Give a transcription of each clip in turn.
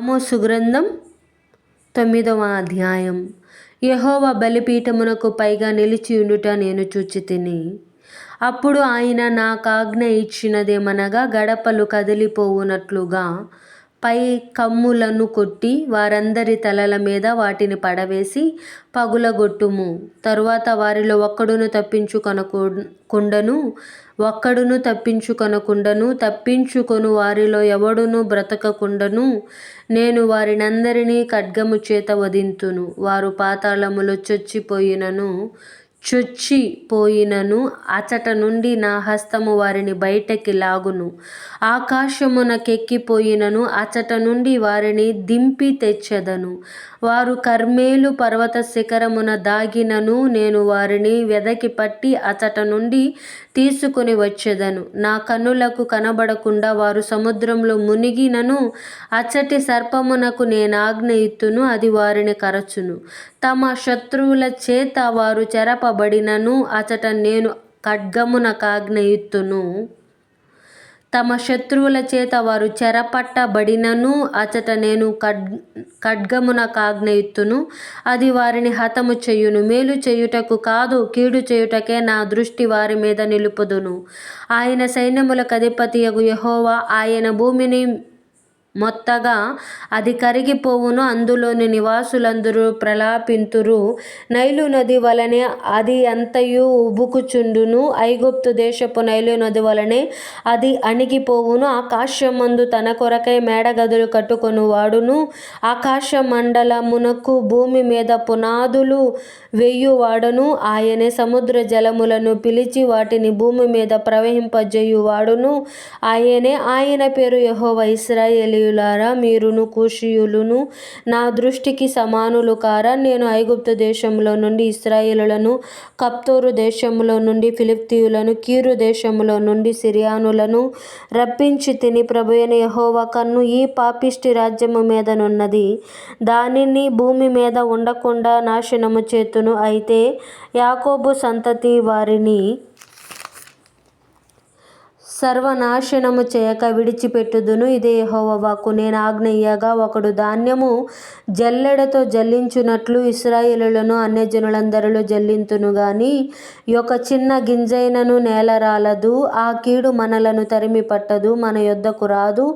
ఆమోసు గ్రంథం తొమ్మిదవ అధ్యాయం. యహోవ బలిపీఠమునకు పైగా నిలిచియుండుట నేను చూచి తిని అప్పుడు ఆయన నాకాజ్ఞ ఇచ్చినదేమనగా గడపలు కదిలిపోవునట్లుగా పై కమ్ములను కొట్టి వారందరి తలల మీద వాటిని పడవేసి పగులగొట్టుము. తరువాత వారిలో ఒక్కడును తప్పించుకొనకుండను ఒక్కడును తప్పించుకొనకుండను తప్పించుకొను వారిలో ఎవడును బ్రతకకుండను. నేను వారినందరినీ ఖడ్గము చేత వధింతును. వారు పాతాళములో చొచ్చిపోయినను. చొచ్చిపోయినను. అచట నుండి నా హస్తము వారిని బయటకి లాగును. ఆకాశమునకెక్కిపోయినను అచట నుండి వారిని దింపి తెచ్చెదను. వారు కర్మేలు పర్వత శిఖరమున దాగినను. నేను వారిని వెదకి పట్టి అచట నుండి తీసుకుని వచ్చేదను. నా కన్నులకు కనబడకుండా వారు సముద్రంలో మునిగినను. అచ్చటి సర్పమునకు నేను ఇత్తును. అది వారిని కరచును. తమ శత్రువుల చేత వారు చెరపబడినను అచట నేను ఖడ్గమున ఇత్తును తమ శత్రువుల చేత వారు చెరపట్టబడినను అచట నేను ఖడ్ ఖడ్గమున ఇత్తును అది వారిని హతము చేయును. మేలు చేయుటకు కాదు కీడు చేయుటకే నా దృష్టి వారి మీద నిలుపుదును. ఆయన సైన్యములకు అధిపతియగు యహోవా. ఆయన భూమిని మొత్తగా అది కరిగిపోవును. అందులోని నివాసులందరూ ప్రలాపింతురు. నైలు నది వలనే అది అంతయు ఉబుకుచుండును. ఐగుప్తు దేశపు నైలు నది వలనే అది అణిగిపోవును. ఆకాశం మందు తన కొరకై మేడగదులు కట్టుకొని వాడును ఆకాశ మండలమునకు భూమి మీద పునాదులు వేయువాడును. ఆయనే సముద్ర జలములను పిలిచి వాటిని భూమి మీద ప్రవహింపజేయువాడును. ఆయనే ఆయన పేరు యెహోవా ఇస్రాయేలీయులారా మీరును కుషియులును నా దృష్టికి సమానులు కారా. నేను ఐగుప్తు దేశంలో నుండి ఇస్రాయేలులను కప్తోరు దేశంలో నుండి ఫిలిప్తీయులను కీరు దేశంలో నుండి సిరియానులను రప్పించి తిని ప్రభువైన యహోవా కన్ను ఈ పాపిష్టి రాజ్యము మీదనున్నది దానిని భూమి మీద ఉండకుండా నాశనము చేతును అయితే యాకోబు సంతతి వారిని సర్వనాశనము చేయక విడిచిపెట్టుదును. ఇదే యెహోవా నేను ఆజ్ఞయ్యగా ఒకడు ధాన్యము జల్లెడతో జల్లించునట్లు ఇస్రాయిలులను అన్యజనులందరిలో జల్లింతును గాని ఒక చిన్న గింజైనను నేల రాలదు ఆ కీడు మనలను తరిమి పట్టదు మన యొద్దకు రాదు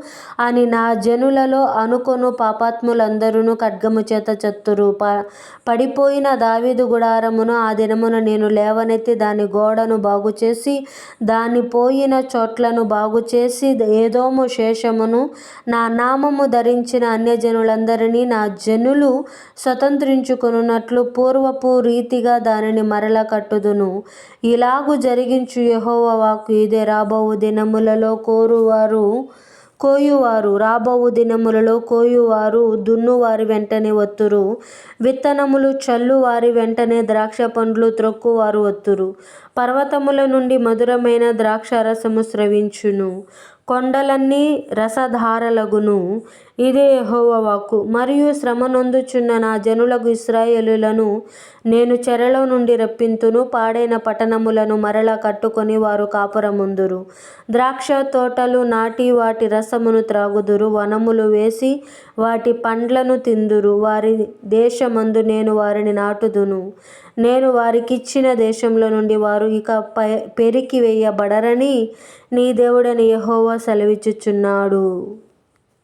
అని నా జనులలో అనుకొను పాపాత్ములందరూ ఖడ్గము చేత చత్తురు. పడిపోయిన దావీదు గుడారమును ఆ దినమున నేను లేవనెత్తి దాని గోడను బాగుచేసి దాని పోయిన చోట్లను బాగుచేసి ఏదోము శేషమును నా నామము ధరించిన అన్యజనులందరినీ నా జనులు స్వతంత్రించుకున్నట్లు పూర్వపు రీతిగా దానిని మరల కట్టుదును. ఇలాగు జరిగించు యెహోవా వాకు ఇదే రాబోవు దినములలో కోరువారు. కోయువారు రాబోవు దినములలో కోయువారు దున్నువారి వెంటనే వత్తురు విత్తనములు చల్లువారి వెంటనే ద్రాక్ష పండ్లు త్రొక్కువారు వత్తురు పర్వతముల నుండి మధురమైన ద్రాక్షారసము స్రవించును. కొండలన్నీ రసధారలగును. ఇదే యెహోవా వాక్కు. మరియు శ్రమ నొందుచున్న నా జనులకు ఇస్రాయేలులను నేను చెరలో నుండి రప్పింతును. పాడైన పట్టణములను మరల కట్టుకొని వారు కాపురముందురు. ద్రాక్ష తోటలు నాటి వాటి రసమును త్రాగుదురు. వనములు వేసి వాటి పండ్లను తిందురు. వారి దేశమందు నేను వారిని నాటుదును. నేను వారికిచ్చిన దేశంలో నుండి వారు ఇక పెరికి వేయబడరని నీ దేవుడని యెహోవా సెలవిచ్చుచున్నాడు.